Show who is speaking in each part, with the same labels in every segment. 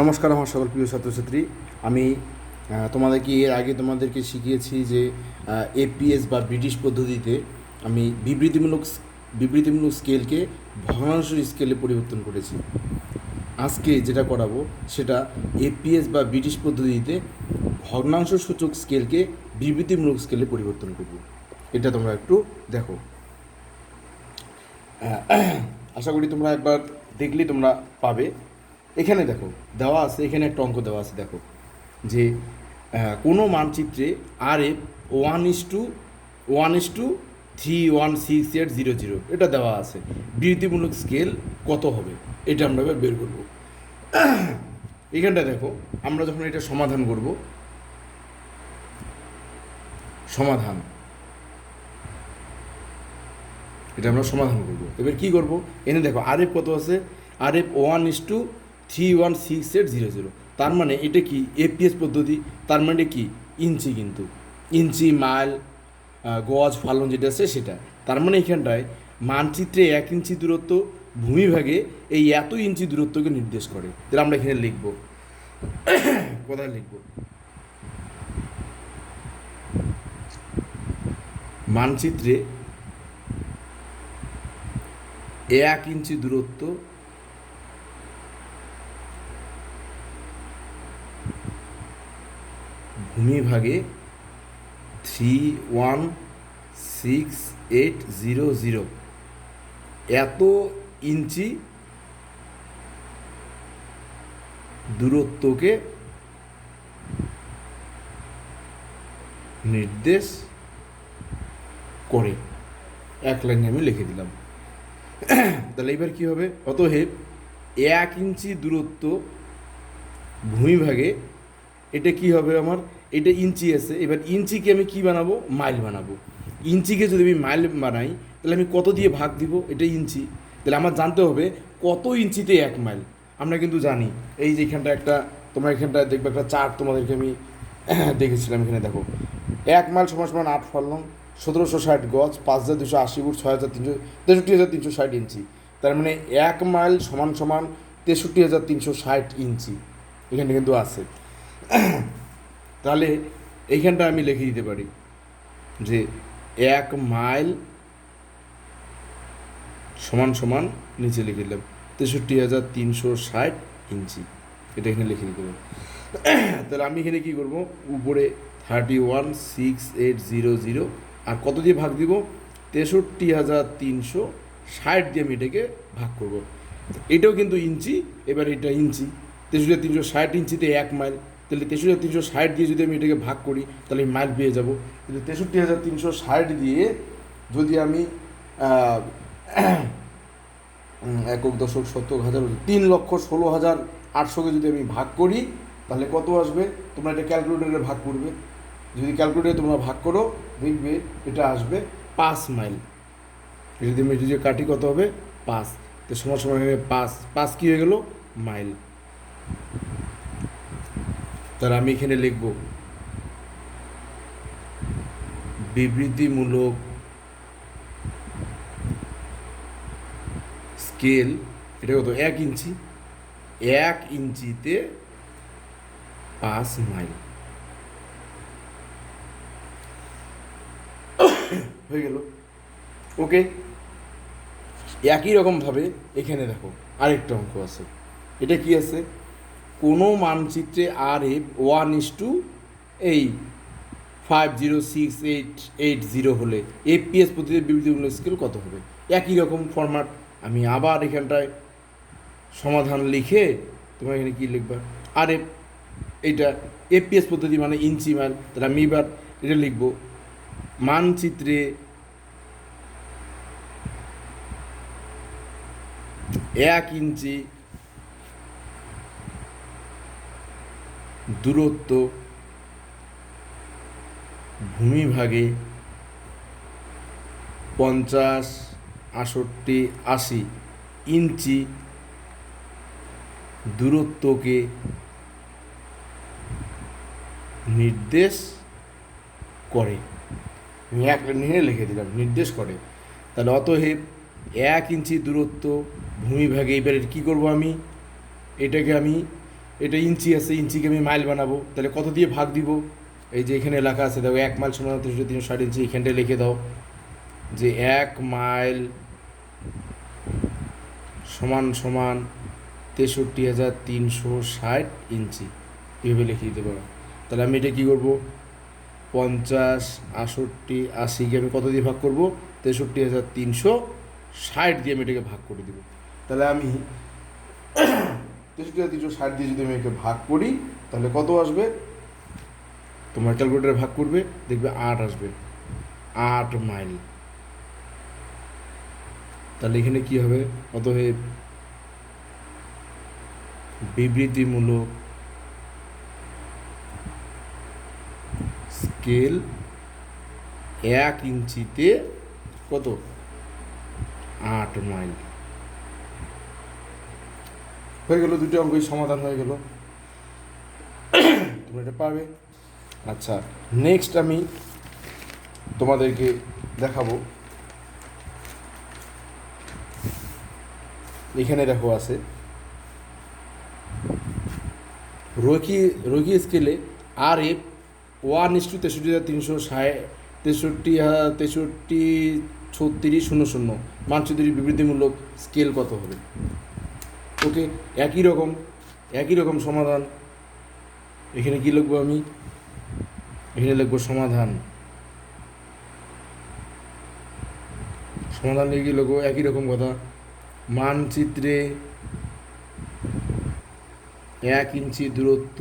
Speaker 1: নমস্কার আমার সকল প্রিয় ছাত্রছাত্রী। আমি তোমাদেরকে এর আগে তোমাদেরকে শিখিয়েছি যে এপিএস বা ব্রিটিশ পদ্ধতিতে আমি বিবৃতিমূলক বিবৃতিমূলক স্কেলকে ভগ্নাংশ স্কেলে পরিবর্তন করেছি। আজকে যেটা করাবো, সেটা এপিএস বা ব্রিটিশ পদ্ধতিতে ভগ্নাংশ সূচক স্কেলকে বিবৃতিমূলক স্কেলে পরিবর্তন করব। এটা তোমরা একটু দেখো। আশা করি তোমরা একবার দেখলেই তোমরা পাবে। এখানে দেখো, দেওয়া আছে, এখানে একটা অঙ্ক দেওয়া আছে, দেখো, যে কোনো মানচিত্রে R F one is two one is two three one six eight zero zero এটা দেওয়া আছে। বিরতিমূলক স্কেল কত হবে? এটা আমরা এবার বের করব। এখানটা দেখো, আমরা যখন এটা সমাধান করব, সমাধান, এটা আমরা সমাধান করব। এবার কি করব? এনে দেখো আর এফ কত আছে? R F one is two three one six eight zero zero তার মানে এটা কি এপিএস পদ্ধতি? তার মানে কি ইঞ্চি কিন্তু। ইঞ্চি, মাইল গজ, ফালন যেটা আছে সেটা। তার মানে এখানটায় মানচিত্রে এক ইঞ্চি দূরত্ব, ভূমিভাগে এই এত ইঞ্চি দূরত্বকে নির্দেশ করে। তাহলে আমরা এখানে লিখব। কোথায় লিখব? মানচিত্রে এক ইঞ্চি দূরত্ব ভূমিভাগে three one six eight zero zero এত ইঞ্চি দূরত্বকে নির্দেশ করে। এক লাইনে আমি লিখে দিলাম। তাহলে এবার কী হবে? অতএব এক ইঞ্চি দূরত্ব ভূমিভাগে এটা কি হবে আমার? এটা ইঞ্চি আছে। এবার ইঞ্চিকে আমি কি বানাবো? মাইল বানাবো। ইঞ্চিকে যদি আমি মাইল বানাই, তাহলে আমি কত দিয়ে ভাগ দিব? এটা ইঞ্চি। তাহলে আমার জানতে হবে কত ইঞ্চিতে এক মাইল। আমরা কিন্তু জানি। এই যে এখানটা একটা, তোমরা এখানটা দেখবে একটা চার্ট, তোমাদেরকে আমি দেখেছিলাম এখানে, দেখো। এক মাইল সমান সমান আট ফলন, সতেরোশো ষাট গজ, পাঁচ হাজার দুশো আশি ফুট ছয় হাজার তিনশো, তেষট্টি হাজার তিনশো ষাট ইঞ্চি। তার মানে এক মাইল সমান সমান তেষট্টি হাজার তিনশো ষাট ইঞ্চি। এখানে কিন্তু আছে। তাহলে এইখানটা আমি লিখে দিতে পারি যে এক মাইল সমান সমান নিচে লিখে দিলাম তেষট্টি হাজার তিনশো ষাট ইঞ্চি। এটা এখানে লিখে দিতে পারি তাহলে আমি এখানে কী করব? উপরে thirty one six eight zero zero আর কত দিয়ে ভাগ দিব? তেষট্টি হাজার তিনশো ষাট দিয়ে আমি এটাকে ভাগ করব। এটাও কিন্তু ইঞ্চি, এবার এটা ইঞ্চি। তেষট্টি তিনশো ষাট ইঞ্চিতে এক মাইল। তাহলে তেষট্টি হাজার তিনশো ষাট দিয়ে যদি আমি এটাকে ভাগ করি, তাহলে আমি মাইল পেয়ে যাব। কিন্তু তেষট্টি হাজার তিনশো ষাট দিয়ে যদি আমি একক দশক শতক হাজার, তিন লক্ষ ষোলো হাজার আটশোকে যদি আমি ভাগ করি, তাহলে কত আসবে? তোমরা এটা ক্যালকুলেটরে ভাগ করবে। যদি ক্যালকুলেটরে তোমরা ভাগ করো, দেখবে এটা আসবে পাঁচ মাইল। যদি আমি যদি কাটি, কত হবে? পাঁচ। তো সময় সময় পাঁচ। পাঁচ কী হয়ে গেল? মাইল। তাহলে আমি এখানে লিখব, বিবৃতিমূলক স্কেল, এটা কত? এক ইঞ্চি। এক ইঞ্চিতে পাঁচ মাইল। হয়ে গেল। ওকে? একই রকমভাবে এখানে দেখো আরেকটা অঙ্ক আছে। এটা কি আছে? কোনো মানচিত্রে R F one is two এই five zero six eight eight zero হলে এপিএস প্রতিটি বিবৃতিমূলক স্কেল কত হবে? একই রকম ফরম্যাট আমি আবার এখানটায় সমাধান লিখে তোমার এখানে কী লিখবা? আর এফ, এইটা এপিএস পদ্ধতি মানে ইঞ্চি মাইল তাহলে আমি এবার এটা লিখব। মানচিত্রে এক ইঞ্চি দূরত্ব, ভূমিভাগে পঞ্চাশ, আষট্টি, আশি ইঞ্চি দূরত্বকে নির্দেশ করে। এক নিয়ে লিখে দিলাম, নির্দেশ করে। তাহলে অতএব এক ইঞ্চি দূরত্ব, ভূমিভাগে এবারে কী করব আমি? এটাকে আমি এটা ইঞ্চি আছে, ইঞ্চিকে আমি মাইল বানাবো। তাহলে কত দিয়ে ভাগ দিব? এই যে এখানে লেখা আছে, দেখো, এক মাইল সমান তিনশো তিনশো ষাট ইঞ্চি, এখানটায় লিখে দাও। যে এক মাইল সমান সমান তেষট্টি হাজার তিনশো ষাট ইঞ্চি। এভাবে লিখে দিতে পারো। তাহলে আমি এটা কী করব? পঞ্চাশ, আষট্টি, আশিকে আমি কত দিয়ে ভাগ করব? তেষট্টি হাজার তিনশো ষাট দিয়ে আমি এটাকে ভাগ করে দিব। তাহলে আমি তেষট্টি হাজার তিনশো ষাট দিয়ে যদি আমি একে ভাগ করি, তাহলে কত আসবে? তোমার ক্যালকুলেটারে ভাগ করবে, দেখবে আট আসবে। আট মাইল। তাহলে এখানে কি হবে? অতএব বিবৃতিমূলক স্কেল এক ইঞ্চিতে কত? আট মাইল। হয়ে গেল, দুটো অঙ্কই সমাধান হয়ে গেল। তোমরা এটা পাবে। আচ্ছা নেক্সট আমি তোমাদেরকে দেখাবো। এখানে দেখো আছে। রকি রকি স্কেলে R F one is two তেষট্টি হাজার তিনশো ষাট, তেষট্টি তেষট্টি, ছত্রিশ, শূন্য শূন্য। মানচিত্রের বিবৃতিমূলক স্কেল কত হবে? ওকে একই রকম একই রকম সমাধান। এখানে কী লিখব আমি? এখানে লিখব সমাধান। সমাধান লিখে লিখব? একই রকম কথা। মানচিত্রে এক ইঞ্চি দূরত্ব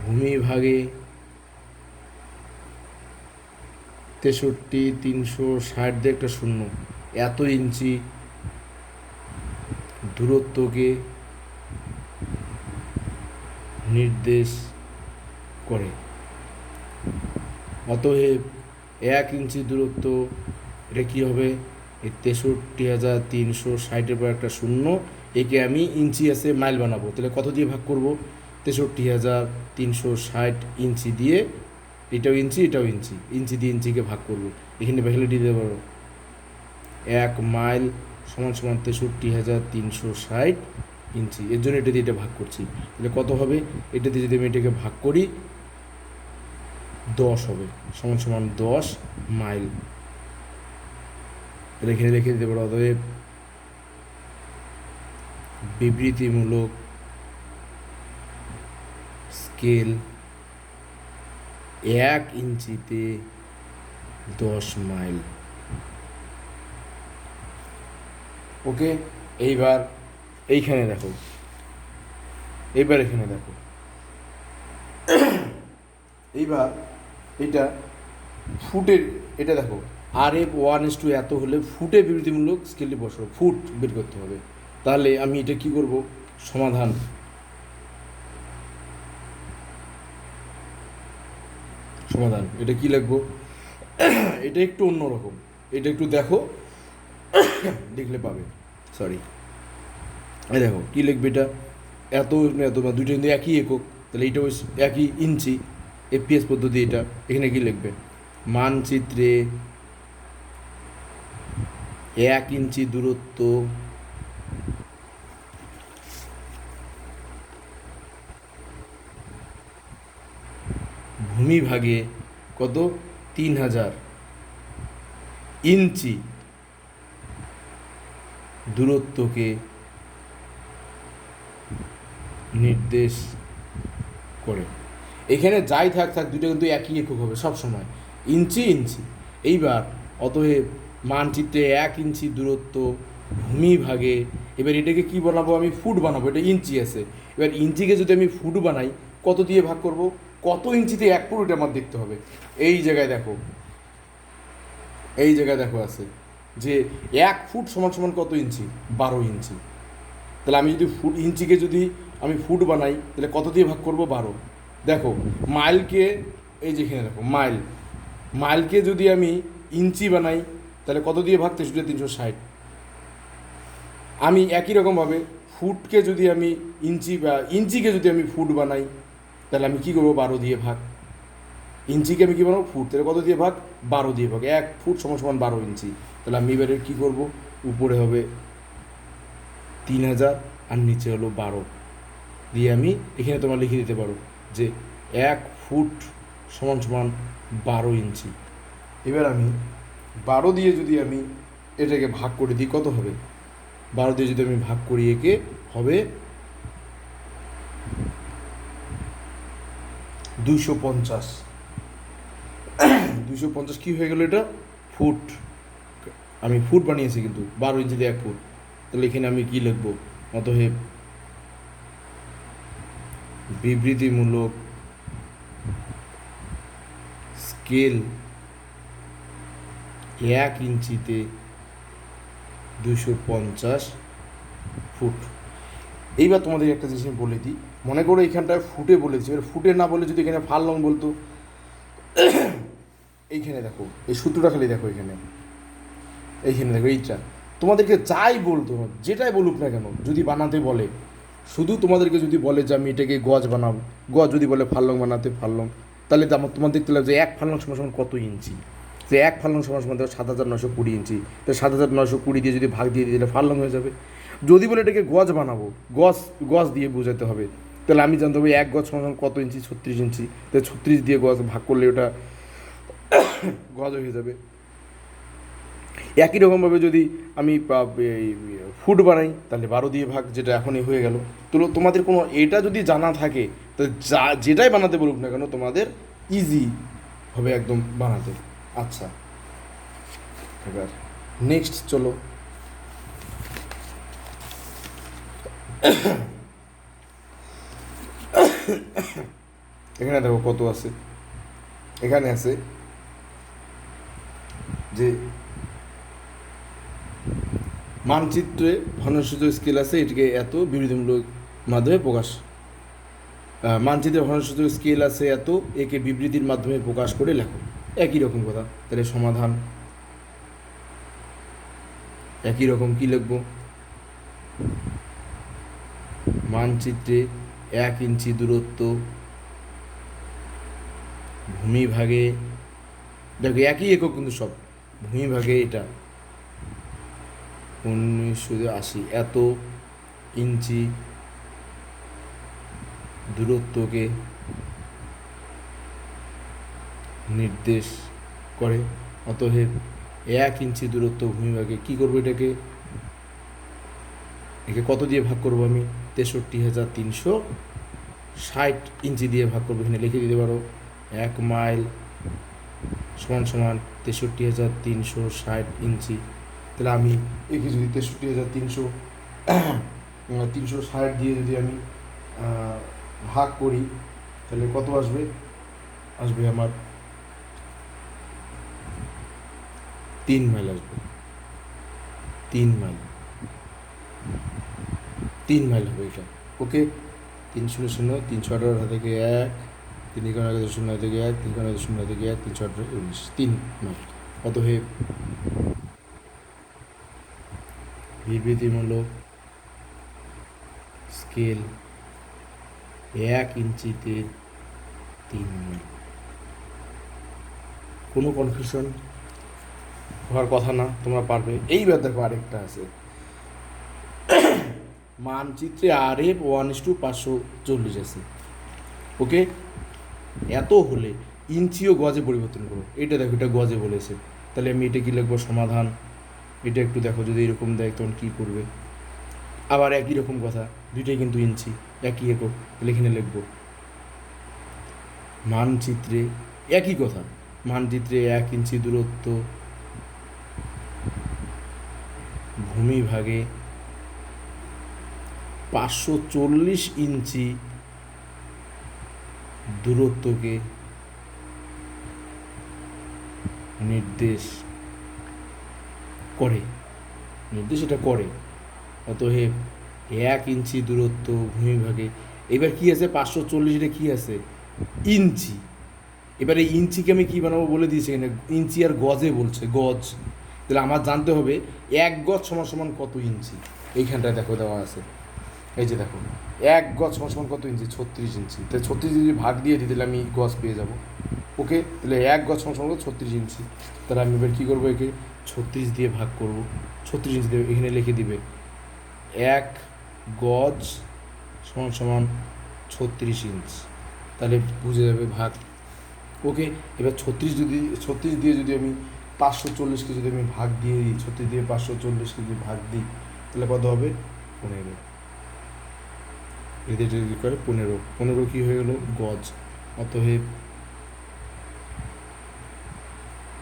Speaker 1: ভূমিভাগে তেষট্টি তিনশো ষাট দিয়ে একটা শূন্য। এত ইঞ্চি দূরত্বকে নির্দেশ করে। অতএব এক ইঞ্চি দূরত্ব, এটা কী হবে? তেষট্টি হাজার তিনশো ষাটের পর একটা শূন্য, একে আমি ইঞ্চি আছে মাইল বানাবো। তাহলে কত দিয়ে ভাগ করব? তেষট্টি হাজার তিনশো ষাট ইঞ্চি দিয়ে, এটাও ইঞ্চি এটাও ইঞ্চি। ইঞ্চি দিয়ে ইঞ্চিকে ভাগ করব। এখানে ভ্যালিডি দিতে পারো এক মাইল সমান সমান তেষট্টি হাজার তিনশো ষাট ইঞ্চি। এর জন্য এটা দিয়ে এটা ভাগ করছি। তাহলে কত হবে? এটা দিয়ে যদি আমি এটাকে ভাগ করি, দশ হবে। সমান সমান দশ মাইল। এখানে রেখে দিতে পারো অতএব বিবৃতিমূলক স্কেল এক ইঞ্চিতে দশ মাইল। ওকে? এইবার এইখানে দেখো। এইবার এখানে দেখো। এইবার এটা ফুটের, এটা দেখো। R F one is two এত হলে ফুটে বিবৃতিমূলক স্কেলটি বসো ফুট বের করতে হবে। তাহলে আমি এটা কি করব? সমাধান। সমাধান। এটা কি লাগবো এটা একটু অন্যরকম। এটা একটু দেখো। লিখলে পাবে। সরি এই দেখো, কী লিখবে এটা? এত এত বা দুইটা কিন্তু একই একক। তাহলে এইটা ওই একই ইঞ্চি। এফপিএস পদ্ধতি এটা। এখানে কি লিখবে? মানচিত্রে এক ইঞ্চি দূরত্ব ভূমিভাগে কত? তিন হাজার। ইঞ্চি। দূরত্বকে নির্দেশ করে। এখানে যাই থাক থাক, দুটো কিন্তু একই একক হবে সব সময়। ইঞ্চি ইঞ্চি। এইবার অতএব মানচিত্রে এক ইঞ্চি দূরত্ব ভূমি ভাগে। এবার এটাকে কি বানাবো আমি? ফুট বানাবো। এটা ইঞ্চি আছে। এবার ইঞ্চিকে যদি আমি ফুট বানাই, কত দিয়ে ভাগ করব? কত ইঞ্চিতে এক ফুট এটা আমার দেখতে হবে। এই জায়গায় দেখো। এই জায়গায় দেখো আছে। যে এক ফুট সমান সমান কত ইঞ্চি? বারো ইঞ্চি। তাহলে আমি যদি ফুট, ইঞ্চিকে যদি আমি ফুট বানাই, তাহলে কত দিয়ে ভাগ করব? বারো। দেখো, মাইলকে, এই যেখানে দেখো, মাইল। মাইলকে যদি আমি ইঞ্চি বানাই, তাহলে কত দিয়ে ভাগ? তেষট্টি তিনশো ষাট। আমি একই রকমভাবে ফুটকে যদি আমি ইঞ্চি বা ইঞ্চিকে যদি আমি ফুট বানাই, তাহলে আমি কী করব? বারো দিয়ে ভাগ। ইঞ্চিকে আমি কী বানাবো ফুট তাহলে কত দিয়ে ভাগ? বারো দিয়ে ভাগ। এক ফুট সমান সমান বারো ইঞ্চি। তাহলে আমি এবারে কী করব? উপরে হবে তিন হাজার আর নিচে হলো বারো। দিয়ে আমি এখানে তোমরা লিখে দিতে পারো যে এক ফুট সমান সমান বারো ইঞ্চি। এবার আমি বারো দিয়ে যদি আমি এটাকে ভাগ করে দিই, কত হবে? বারো দিয়ে যদি আমি ভাগ করি, একে হবে দুইশো পঞ্চাশ। দুইশো পঞ্চাশ কী হয়ে গেল এটা? ফুট। আমি ফুট বানিয়েছি কিন্তু, বারো ইঞ্চিতে এক ফুট। তাহলে এখানে আমি কি লিখব? অতএব বিবৃতিমূলক স্কেল এক ইঞ্চিতে দুশো পঞ্চাশ ফুট। এইবার তোমাদের একটা জিনিস আমি বলে দিই। মনে করো এখানটায় ফুটে বলেছি। এবার ফুটে না বলে যদি এখানে ফাল লং বলতো এইখানে দেখো, এই সূত্রটা খালি দেখো এখানে এইখানে দেখো, এইটা। তোমাদেরকে যাই বলতো, যেটাই বলুক না কেন, যদি বানাতে বলে, শুধু তোমাদেরকে যদি বলে যে আমি এটাকে গজ বানাবো, গজ যদি বলে ফাল্লং বানাতে ফাল্লং তাহলে তো আমার তোমার দেখতে লাগবে যে এক ফাল্লং সমান সমান কত ইঞ্চি। যে এক ফাল্লং সমান দেখো সাত হাজার নশো কুড়ি ইঞ্চি। তো সাত হাজার নশো কুড়ি দিয়ে যদি ভাগ দিয়ে তাহলে ফাল্লং হয়ে যাবে। যদি বলে এটাকে গজ বানাবো, গজ গজ দিয়ে বোঝাতে হবে, তাহলে আমি জানতে হবে এক গজ সমান কত ইঞ্চি, ছত্রিশ ইঞ্চি। তাহলে ছত্রিশ দিয়ে গজ ভাগ করলে ওটা গজ হয়ে যাবে। একই রকমভাবে যদি আমি ফুড বানাই, তাহলে বারো দিয়ে ভাগ যেটা এখনই হয়ে গেল। তো তোমাদের কোনো, এটা যদি জানা থাকে, তো যা, যেটাই বানাতে বলুক না কেন, তোমাদের ইজি হবে একদম বানাতে। আচ্ছা। এবার নেক্সট চলো। এখানে দেখো কত আছে। এখানে আছে যে মানচিত্রে ঘনসূত্র স্কেল আছে, এটিকে এত বিবৃতিমূলক মাধ্যমে প্রকাশ মানচিত্রে ঘনসূত্র স্কেল আছে এত, একে বিবৃতির মাধ্যমে প্রকাশ করে লেখো। একই রকম কথা, তাহলে সমাধান। একই রকম কি লিখব? মানচিত্রে এক ইঞ্চি দূরত্ব ভূমিভাগে দেখো একই একক কিন্তু সব। ভূমিভাগে এটা। উনিশশো আশি, এত ইঞ্চি দূরত্বকে নির্দেশ করে। অতএব এক ইঞ্চি দূরত্ব ভূমিভাগে কী করব এটাকে? একে কত দিয়ে ভাগ করব আমি? তেষট্টি হাজার তিনশো ষাট ইঞ্চি দিয়ে ভাগ করব। এখানে লিখে দিতে পারো, এক মাইল সমান সমান তেষট্টি হাজার তিনশো ষাট ইঞ্চি। তাহলে আমি একে যদি তেষট্টি হাজার তিনশো তিনশো ষাট দিয়ে যদি আমি ভাগ করি, তাহলে কত আসবে? আসবে আমার তিন মাইল আসবে। তিন মাইল। তিন মাইল হবে এটা। ওকে? তিন শূন্য শূন্য, তিনশো আঠারো থেকে এক। তিন একান্ন একাদশ শূন্য থেকে এক তিন একান্ন শূন্য থেকে এক তিনশো আঠারো উনিশ তিন মাইল অতএব বিবৃতিমূলক স্কেল এক ইঞ্চিতে তিন মাইল কোনো কনফিউশন হওয়ার কথা না তোমরা পারবে এইবার দেখো আরেকটা আছে মানচিত্রে R F one is two পাঁচশো চল্লিশ আছে ওকে এত হলে ইঞ্চি ও গজে পরিবর্তন করো এটা দেখো, এটা গজে বলেছে। তাহলে আমি এটা কি লিখব? সমাধান। এটা একটু দেখো, যদি এরকম দেয় তখন কী করবে? আবার একই রকম কথা, দুইটাই কিন্তু ইঞ্চি, একই একক। তাহলে এখানে লিখব। মানচিত্রে একই কথা। মানচিত্রে এক ইঞ্চি দূরত্ব ভূমিভাগে পাঁচশো চল্লিশ ইঞ্চি দূরত্বকে নির্দেশ করে। নির্দেশ এটা করে। অতএব এক ইঞ্চি দূরত্ব ভূমিভাগে। এবার কি আছে? পাঁচশো চল্লিশ এটা কি আছে? ইঞ্চি। এবার এই ইঞ্চিকে আমি কি বানাবো বলে দিয়েছি এখানে? ইঞ্চি আর গজে বলছে, গজ। তাহলে আমার জানতে হবে, এক গজ সমান সমান কত ইঞ্চি? এইখানটায় দেখো দেওয়া আছে। এই যে দেখো। এক গজ সমান কত ইঞ্চি? ছত্রিশ ইঞ্চি। তাহলে ছত্রিশ যদি ভাগ দিয়ে দিই তাহলে আমি গজ পেয়ে যাব। ওকে? তাহলে এক গজ সমান সমান ছত্রিশ ইঞ্চি। তাহলে আমি এবার কী করব একে? ছত্রিশ দিয়ে ভাগ করব। ছত্রিশ ইঞ্চি দিয়ে এখানে লিখে দিবে। এক গজ সমান সমান ছত্রিশ ইঞ্চ। তাহলে বুঝে যাবে ভাগ। ওকে? এবার ছত্রিশ যদি, ছত্রিশ দিয়ে যদি আমি পাঁচশো চল্লিশকে যদি আমি ভাগ দিয়ে দিই, ছত্রিশ দিয়ে পাঁচশো চল্লিশকে যদি ভাগ দিই, তাহলে কত হবে? পনেরো। এদের যদি করে, পনেরো। পনেরো কী হয়ে গেল? গজ। অতএব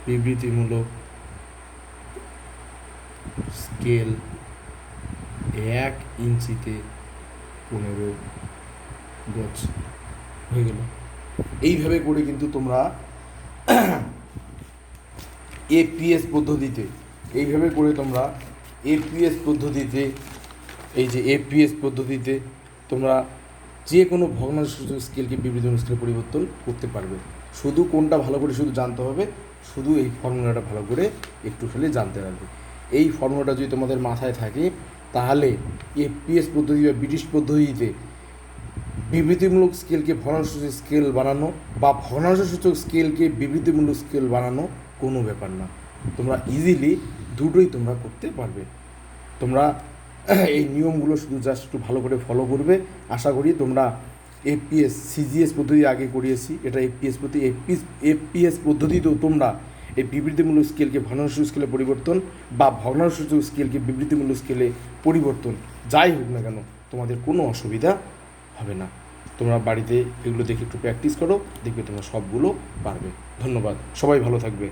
Speaker 1: বিবৃতিমূলক স্কেল এক ইঞ্চিতে পনেরো গজ হয়ে গেল। এইভাবে করে কিন্তু তোমরা এপিএস পদ্ধতিতে, এইভাবে করে তোমরা এপিএস পদ্ধতিতে, এই যে এপিএস পদ্ধতিতে তোমরা যে কোনো ভগ্নাংশ স্কেলকে বিবৃত স্কেলে পরিবর্তন করতে পারবে। শুধু কোনটা ভালো করে শুধু জানতে হবে, শুধু এই ফর্মুলাটা ভালো করে একটু হলে জানতে পারবে। এই ফর্মুলাটা যদি তোমাদের মাথায় থাকে, তাহলে এপিএস পদ্ধতি বা ব্রিটিশ পদ্ধতিতে বিবৃতিমূলক স্কেলকে ভগ্নাংশসূচক স্কেল বানানো বা ভগ্নাংশসূচক স্কেলকে বিবৃতিমূলক স্কেল বানানো কোনো ব্যাপার না। তোমরা ইজিলি দুটোই তোমরা করতে পারবে। তোমরা এই নিয়মগুলো শুধু জাস্ট একটু ভালো করে ফলো করবে। আশা করি তোমরা এপিএস সিজিএস পদ্ধতি আগে করিয়েছি। এটা এপিএস পদ্ধতি এপিএস এপিএস পদ্ধতিতেও তোমরা এই বিবৃতিমূলক স্কেলকে ভগ্নাংশ স্কেলে পরিবর্তন বা ভগ্নাংশসূচক স্কেলকে বিবৃতিমূলক স্কেলে পরিবর্তন, যাই হোক না কেন, তোমাদের কোনো অসুবিধা হবে না। তোমরা বাড়িতে এগুলো দেখে একটু প্র্যাকটিস করো, দেখবে তোমরা সবগুলো পারবে। ধন্যবাদ। সবাই ভালো থাকবে।